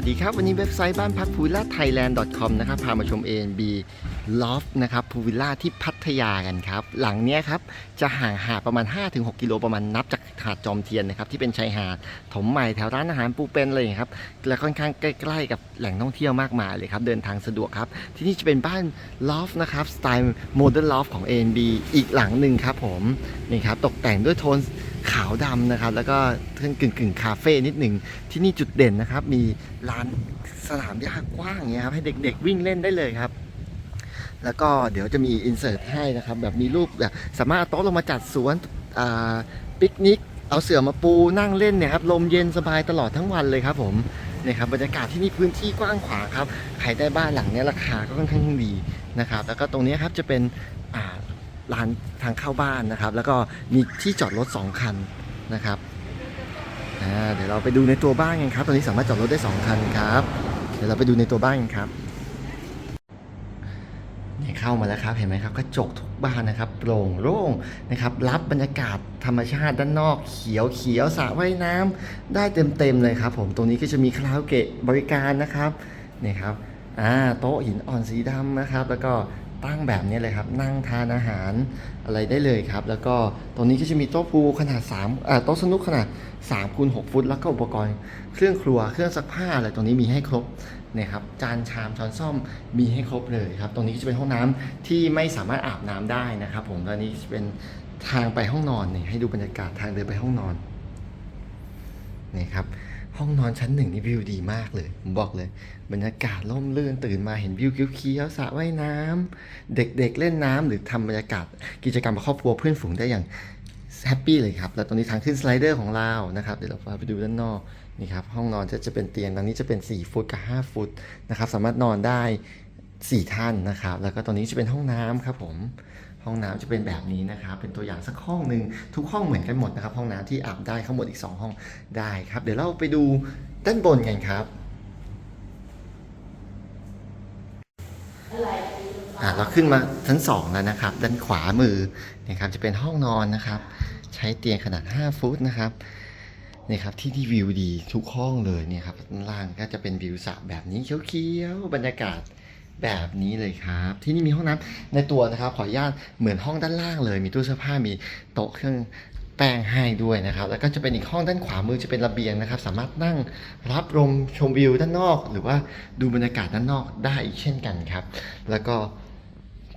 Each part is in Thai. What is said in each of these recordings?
วัสดีครับ วันนี้เว็บไซต์บ้านพักภูวิลล่าไทยแลนด์ .com นะครับ พามาชม A&B Loft นะครับพูวิลล่าที่พัทยากันครับ หลังเนี้ยครับ จะห่างหาดประมาณ 5-6 กิโลประมาณนับจากหาดจอมเทียนนะครับ ที่เป็นชายหาดถมใหม่แถวร้านอาหารปูเป็นอะไรอย่างเงี้ยครับ และค่อนข้างใกล้ๆกับแหล่งท่องเที่ยวมากมายเลยครับ เดินทางสะดวกครับ ที่นี่จะเป็นบ้าน Loft นะครับ สไตล์โมเดิร์นลอฟของ A&B อีกหลังหนึ่งครับผมนี่ครับตกแต่งด้วยโทนขาวดำนะครับ แล้วก็เท่นกึ่งกึ่งคาเฟ่นิดหนึ่งที่นี่จุดเด่นนะครับ มีลานสนามหญ้ากว้างอย่างเงี้ยครับให้เด็กๆวิ่งเล่นได้เลยครับ แล้วก็เดี๋ยวจะมีอินเสิร์ตให้นะครับ แบบมีรูปแบบสามารถเอาโต๊ะลงมาจัดสวนปิกนิก เอาเสื่อมาปูนั่งเล่นเนี่ยครับลมเย็นสบายตลอดทั้งวันเลยครับผมเนี่ยครับบรรยากาศที่นี่พื้นที่กว้างขวางครับใครได้บ้านหลังนี้ราคาก็ค่อนข้างดีนะครับ แล้วก็ตรงนี้ครับจะเป็นลานทางเข้าบ้านนะครับ แล้วก็มีที่จอดรถ 2 คันนะครับเดี๋ยวเราไปดูในตัวบ้านกันครับ ตอนนี้สามารถจอดรถได้ 2 คันครับ เดี๋ยวเราไปดูในตัวบ้านกันครับ เข้ามาแล้วครับเห็นไหมครับกระจกทุกบ้านนะครับโปร่งโล่งนะครับรับบรรยากาศธรรมชาติด้านนอกเขียวเขียวสระว่ายน้ำได้เต็มๆเลยครับ ผมตรงนี้ก็จะมีคาราโอเกะบริการนะครับนี่ครับอ่าโต๊ะหินอ่อนสีดำนะครับ แล้วก็ตั้งแบบนี้เลยครับ นั่งทานอาหารอะไรได้เลยครับ แล้วก็ตรงนี้ก็จะมีโต๊ะพูขนาด3อ่าโต๊ะสนุกขนาด3คูณ6ฟุต แล้วก็อุปกรณ์เครื่องครัวเครื่องซักผ้าอะไรตรงนี้มีให้ครบ นี่ยครับจานชามช้อนส้อมมีให้ครบเลยครับ ตรงนี้ก็จะเป็นห้องน้ำที่ไม่สามารถอาบน้ำได้นะครับ ผมแล้วนี้จะเป็นทางไปห้องนอนเนี่ยให้ดูบรรยากาศทางเดินไปห้องนอนนี่ครับห้องนอนชั้นหนึ่งนี่วิวดีมากเลยผมบอกเลย บรรยากาศร่มรื่นตื่นมาเห็นวิวเขียวๆสระว่ายน้ำเด็กๆเล่นน้ำหรือทำบรรยากาศกิจกรรมกับครอบครัวเพื่อนฝูงได้อย่าง แฮปปี้เลยครับ แล้วตรงนี้ทางขึ้นสไลเดอร์ของเรานะครับ เดี๋ยวเราพาไปดูด้านนอก นี่ครับ ห้องนอนจะจะเป็นเตียงตรงนี้จะเป็น 4 ฟุตกับ 5 ฟุตนะครับ สามารถนอนได้ 4 ท่านนะครับ แล้วก็ตรงนี้จะเป็นห้องน้ำครับผม ห้องน้ำจะเป็นแบบนี้นะครับ เป็นตัวอย่างสักห้องหนึ่งทุกห้องเหมือนกันหมดนะครับ ห้องน้ำที่อาบได้ข้างบนอีก 2 ห้องได้ครับ เดี๋ยวเราไปดูด้านบนกันครับ อ่าเราขึ้นมาชั้น2แล้วนะครับ ด้านขวามือนะครับจะเป็นห้องนอนนะครับ ใช้เตียงขนาด 5 ฟุตนะครับนี่ครับที่ที่วิวดีทุกห้องเลยเนี่ยครับด้านล่างก็จะเป็นวิวสระแบบนี้เขียวๆบรรยากาศแบบนี้เลยครับ ที่นี่มีห้องน้ำในตัวนะครับ ขออนุญาตเหมือนห้องด้านล่างเลย มีตู้เสื้อผ้ามีโต๊ะเครื่อง แป้งให้ด้วยนะครับ แล้วก็จะเป็นอีกห้องด้านขวามือจะเป็นระเบียงนะครับ สามารถนั่งรับลมชมวิวด้านนอก หรือว่าดูบรรยากาศด้านนอกได้อีกเช่นกันครับ แล้วก็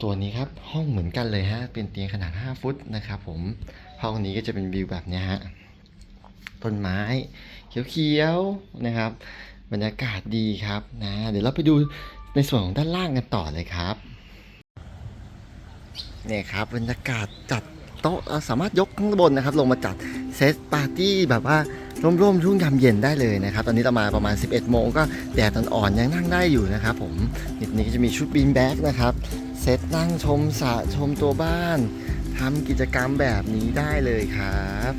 ตัวนี้ครับห้องเหมือนกันเลยฮะเป็นเตียงขนาด 5 ฟุตนะครับผมห้องนี้ก็จะเป็นวิวแบบเนี้ยฮะต้นไม้เขียวๆนะครับ บรรยากาศดีครับนะเดี๋ยวเราไปดูในส่วนของด้านล่างกันต่อเลยครับเนี่ยครับบรรยากาศจัด โต๊ะเราสามารถยกข้างบนนะครับ ลงมาจัดเซตปาร์ตี้แบบว่าร่มๆช่วงยามเย็นได้เลยนะครับ ตอนนี้เรามาประมาณ 11 โมงก็แดดอ่อนๆยังนั่งได้อยู่นะครับผมนี่ก็จะมีชุดบีนแบ็กนะครับเซตนั่งชมสระชมตัวบ้านทำกิจกรรมแบบนี้ได้เลยครับ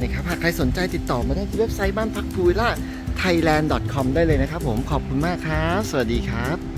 นี่ครับหากใครสนใจติดต่อมาได้ที่เว็บไซต์บ้านพักพูวิลล่า thailand.com ได้เลยนะครับผมขอบคุณมากครับ สวัสดีครับ